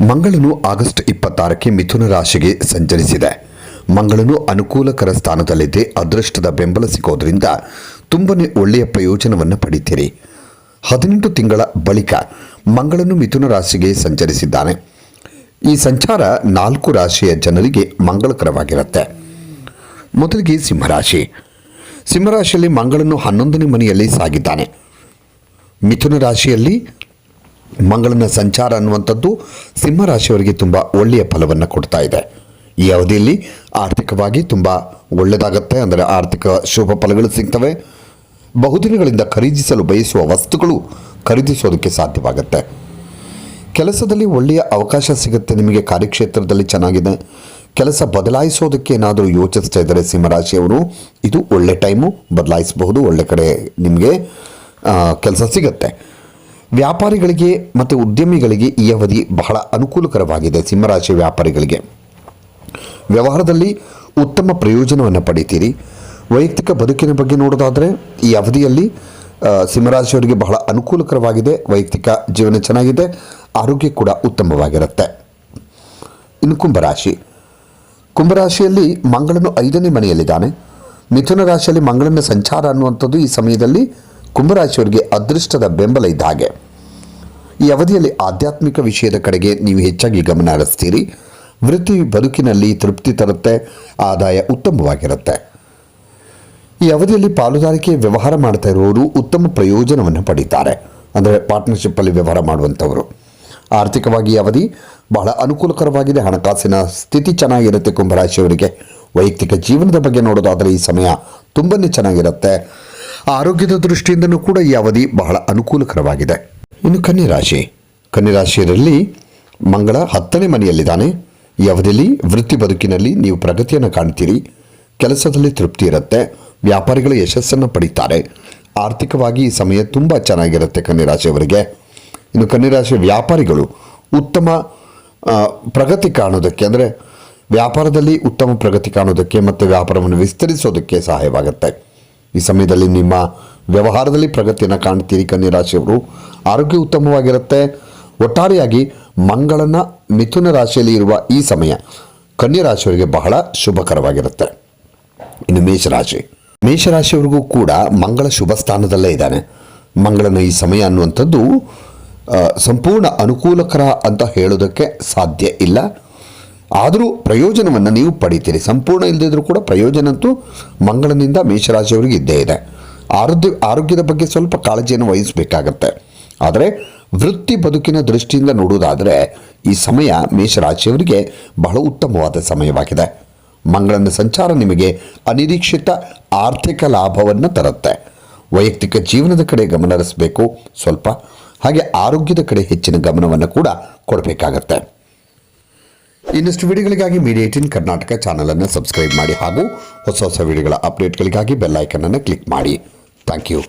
ಮಂಗಳನು August ಇಪ್ಪತ್ತಾರಕ್ಕೆ ಮಿಥುನ ರಾಶಿಗೆ ಸಂಚರಿಸಿದೆ. ಮಂಗಳನು ಅನುಕೂಲಕರ ಸ್ಥಾನದಲ್ಲಿದೆ ಅದೃಷ್ಟದ ಬೆಂಬಲ ಸಿಗೋದ್ರಿಂದ ತುಂಬನೇ ಒಳ್ಳೆಯ ಪ್ರಯೋಜನವನ್ನು ಪಡಿತೀರಿ. ಹದಿನೆಂಟು ತಿಂಗಳ ಬಳಿಕ ಮಂಗಳನು ಮಿಥುನ ರಾಶಿಗೆ ಸಂಚರಿಸಿದ್ದಾನೆ. ಈ ಸಂಚಾರ ನಾಲ್ಕು ರಾಶಿಯ ಜನರಿಗೆ ಮಂಗಳಕರವಾಗಿರುತ್ತೆ. ಮೊದಲಿಗೆ ಸಿಂಹರಾಶಿ. ಸಿಂಹರಾಶಿಯಲ್ಲಿ ಮಂಗಳನು ಹನ್ನೊಂದನೇ ಮನೆಯಲ್ಲಿ ಸಾಗಿದ್ದಾನೆ. ಮಿಥುನ ರಾಶಿಯಲ್ಲಿ ಮಂಗಳನ ಸಂಚಾರ ಅನ್ನುವಂಥದ್ದು ಸಿಂಹರಾಶಿಯವರಿಗೆ ತುಂಬ ಒಳ್ಳೆಯ ಫಲವನ್ನು ಕೊಡ್ತಾ ಇದೆ. ಈ ಅವಧಿಯಲ್ಲಿ ಆರ್ಥಿಕವಾಗಿ ತುಂಬ ಒಳ್ಳೆಯದಾಗತ್ತೆ, ಅಂದರೆ ಆರ್ಥಿಕ ಶುಭ ಫಲಗಳು ಸಿಗ್ತವೆ. ಬಹುದಿನಗಳಿಂದ ಖರೀದಿಸಲು ಬಯಸುವ ವಸ್ತುಗಳು ಖರೀದಿಸೋದಕ್ಕೆ ಸಾಧ್ಯವಾಗುತ್ತೆ. ಕೆಲಸದಲ್ಲಿ ಒಳ್ಳೆಯ ಅವಕಾಶ ಸಿಗುತ್ತೆ, ನಿಮಗೆ ಕಾರ್ಯಕ್ಷೇತ್ರದಲ್ಲಿ ಚೆನ್ನಾಗಿದೆ. ಕೆಲಸ ಬದಲಾಯಿಸೋದಕ್ಕೆ ಏನಾದರೂ ಯೋಚಿಸ್ತಾ ಇದ್ದಾರೆ ಸಿಂಹರಾಶಿಯವರು, ಇದು ಒಳ್ಳೆ ಟೈಮು, ಬದಲಾಯಿಸಬಹುದು, ಒಳ್ಳೆ ಕಡೆ ನಿಮಗೆ ಕೆಲಸ ಸಿಗುತ್ತೆ. ವ್ಯಾಪಾರಿಗಳಿಗೆ ಮತ್ತು ಉದ್ಯಮಿಗಳಿಗೆ ಈ ಅವಧಿ ಬಹಳ ಅನುಕೂಲಕರವಾಗಿದೆ ಸಿಂಹರಾಶಿ ವ್ಯಾಪಾರಿಗಳಿಗೆ. ವ್ಯವಹಾರದಲ್ಲಿ ಉತ್ತಮ ಪ್ರಯೋಜನವನ್ನು ಪಡಿತೀರಿ. ವೈಯಕ್ತಿಕ ಬದುಕಿನ ಬಗ್ಗೆ ನೋಡೋದಾದರೆ ಈ ಅವಧಿಯಲ್ಲಿ ಸಿಂಹರಾಶಿಯವರಿಗೆ ಬಹಳ ಅನುಕೂಲಕರವಾಗಿದೆ. ವೈಯಕ್ತಿಕ ಜೀವನ ಚೆನ್ನಾಗಿದೆ. ಆರೋಗ್ಯ ಕೂಡ ಉತ್ತಮವಾಗಿರುತ್ತೆ. ಇನ್ನು ಕುಂಭರಾಶಿ. ಕುಂಭರಾಶಿಯಲ್ಲಿ ಮಂಗಳನು ಐದನೇ ಮನೆಯಲ್ಲಿದ್ದಾನೆ. ಮಿಥುನ ರಾಶಿಯಲ್ಲಿ ಮಂಗಳನ ಸಂಚಾರ ಅನ್ನುವಂಥದ್ದು ಈ ಸಮಯದಲ್ಲಿ ಕುಂಭರಾಶಿಯವರಿಗೆ ಅದೃಷ್ಟದ ಬೆಂಬಲ ಇದ್ದ ಹಾಗೆ. ಈ ಅವಧಿಯಲ್ಲಿ ಆಧ್ಯಾತ್ಮಿಕ ವಿಷಯದ ಕಡೆಗೆ ನೀವು ಹೆಚ್ಚಾಗಿ ಗಮನ ಹರಿಸ್ತೀರಿ. ವೃತ್ತಿ ಬದುಕಿನಲ್ಲಿ ತೃಪ್ತಿ ತರುತ್ತೆ, ಆದಾಯ ಉತ್ತಮವಾಗಿರುತ್ತೆ. ಈ ಅವಧಿಯಲ್ಲಿ ಪಾಲುದಾರಿಕೆ ವ್ಯವಹಾರ ಮಾಡ್ತಾ ಇರುವವರು ಉತ್ತಮ ಪ್ರಯೋಜನವನ್ನು ಪಡೀತಾರೆ. ಅಂದರೆ ಪಾರ್ಟ್ನರ್ಶಿಪ್ಪಲ್ಲಿ ವ್ಯವಹಾರ ಮಾಡುವಂಥವರು. ಆರ್ಥಿಕವಾಗಿ ಅವಧಿ ಬಹಳ ಅನುಕೂಲಕರವಾಗಿದೆ. ಹಣಕಾಸಿನ ಸ್ಥಿತಿ ಚೆನ್ನಾಗಿರುತ್ತೆ ಕುಂಭರಾಶಿಯವರಿಗೆ. ವೈಯಕ್ತಿಕ ಜೀವನದ ಬಗ್ಗೆ ನೋಡೋದಾದರೆ ಈ ಸಮಯ ತುಂಬನೇ ಚೆನ್ನಾಗಿರುತ್ತೆ. ಆರೋಗ್ಯದ ದೃಷ್ಟಿಯಿಂದನೂ ಕೂಡ ಈ ಅವಧಿ ಬಹಳ ಅನುಕೂಲಕರವಾಗಿದೆ. ಇನ್ನು ಕನ್ಯರಾಶಿ ಕನ್ಯರಾಶಿಯರಲ್ಲಿ ಮಂಗಳ ಹತ್ತನೇ ಮನೆಯಲ್ಲಿದ್ದಾನೆ. ಈ ಅವಧಿಯಲ್ಲಿ ವೃತ್ತಿ ಬದುಕಿನಲ್ಲಿ ನೀವು ಪ್ರಗತಿಯನ್ನು ಕಾಣ್ತೀರಿ. ಕೆಲಸದಲ್ಲಿ ತೃಪ್ತಿ ಇರುತ್ತೆ. ವ್ಯಾಪಾರಿಗಳು ಯಶಸ್ಸನ್ನು ಪಡೀತಾರೆ. ಆರ್ಥಿಕವಾಗಿ ಈ ಸಮಯ ತುಂಬ ಚೆನ್ನಾಗಿರುತ್ತೆ ಕನ್ಯರಾಶಿಯವರಿಗೆ ಇನ್ನು ಕನ್ಯರಾಶಿ ವ್ಯಾಪಾರಿಗಳು ಉತ್ತಮ ಪ್ರಗತಿ ಕಾಣೋದಕ್ಕೆ ಅಂದರೆ ವ್ಯಾಪಾರದಲ್ಲಿ ಉತ್ತಮ ಪ್ರಗತಿ ಕಾಣೋದಕ್ಕೆ ಮತ್ತು ವ್ಯಾಪಾರವನ್ನು ವಿಸ್ತರಿಸೋದಕ್ಕೆ ಸಹಾಯವಾಗುತ್ತೆ. ಈ ಸಮಯದಲ್ಲಿ ನಿಮ್ಮ ವ್ಯವಹಾರದಲ್ಲಿ ಪ್ರಗತಿಯನ್ನು ಕಾಣ್ತೀರಿ ಕನ್ಯರಾಶಿಯವರು. ಆರೋಗ್ಯ ಉತ್ತಮವಾಗಿರುತ್ತೆ. ಒಟ್ಟಾರೆಯಾಗಿ ಮಂಗಳನ ಮಿಥುನ ರಾಶಿಯಲ್ಲಿ ಇರುವ ಈ ಸಮಯ ಕನ್ಯಾ ರಾಶಿಯವರಿಗೆ ಬಹಳ ಶುಭಕರವಾಗಿರುತ್ತೆ. ಇನ್ನು ಮೇಷರಾಶಿ. ಮೇಷರಾಶಿಯವರಿಗೂ ಕೂಡ ಮಂಗಳ ಶುಭ ಸ್ಥಾನದಲ್ಲೇ ಇದ್ದಾನೆ. ಮಂಗಳನ ಈ ಸಮಯ ಅನ್ನುವಂಥದ್ದು ಸಂಪೂರ್ಣ ಅನುಕೂಲಕರ ಅಂತ ಹೇಳೋದಕ್ಕೆ ಸಾಧ್ಯ ಇಲ್ಲ. ಆದರೂ ಪ್ರಯೋಜನವನ್ನು ನೀವು ಪಡಿತೀರಿ. ಸಂಪೂರ್ಣ ಇಲ್ಲದಿದ್ದರೂ ಕೂಡ ಪ್ರಯೋಜನಂತೂ ಮಂಗಳನಿಂದ ಮೇಷರಾಶಿಯವರಿಗೆ ಇದ್ದೇ ಇದೆ. ಆರೋಗ್ಯ, ಆರೋಗ್ಯದ ಬಗ್ಗೆ ಸ್ವಲ್ಪ ಕಾಳಜಿಯನ್ನು ವಹಿಸಬೇಕಾಗತ್ತೆ. ಆದರೆ ವೃತ್ತಿ ಬದುಕಿನ ದೃಷ್ಟಿಯಿಂದ ನೋಡುವುದಾದರೆ ಈ ಸಮಯ ಮೇಷರಾಶಿಯವರಿಗೆ ಬಹಳ ಉತ್ತಮವಾದ ಸಮಯವಾಗಿದೆ. ಮಂಗಳನ ಸಂಚಾರ ನಿಮಗೆ ಅನಿರೀಕ್ಷಿತ ಆರ್ಥಿಕ ಲಾಭವನ್ನು ತರುತ್ತೆ. ವೈಯಕ್ತಿಕ ಜೀವನದ ಕಡೆ ಗಮನ ಹರಿಸಬೇಕು ಸ್ವಲ್ಪ. ಹಾಗೆ ಆರೋಗ್ಯದ ಕಡೆ ಹೆಚ್ಚಿನ ಗಮನವನ್ನು ಕೂಡ ಕೊಡಬೇಕಾಗತ್ತೆ. ಇನ್ನಷ್ಟು ವಿಡಿಯೋಗಳಿಗಾಗಿ ಮೀಡಿಯಾ ಏಟಿನ್ ಕರ್ನಾಟಕ ಚಾನಲನ್ನು ಸಬ್ಸ್ಕ್ರೈಬ್ ಮಾಡಿ ಹಾಗೂ ಹೊಸ ಹೊಸ ವಿಡಿಯೋಗಳ ಅಪ್ಡೇಟ್ಗಳಿಗಾಗಿ ಬೆಲ್ ಅನ್ನು ಕ್ಲಿಕ್ ಮಾಡಿ. Thank you.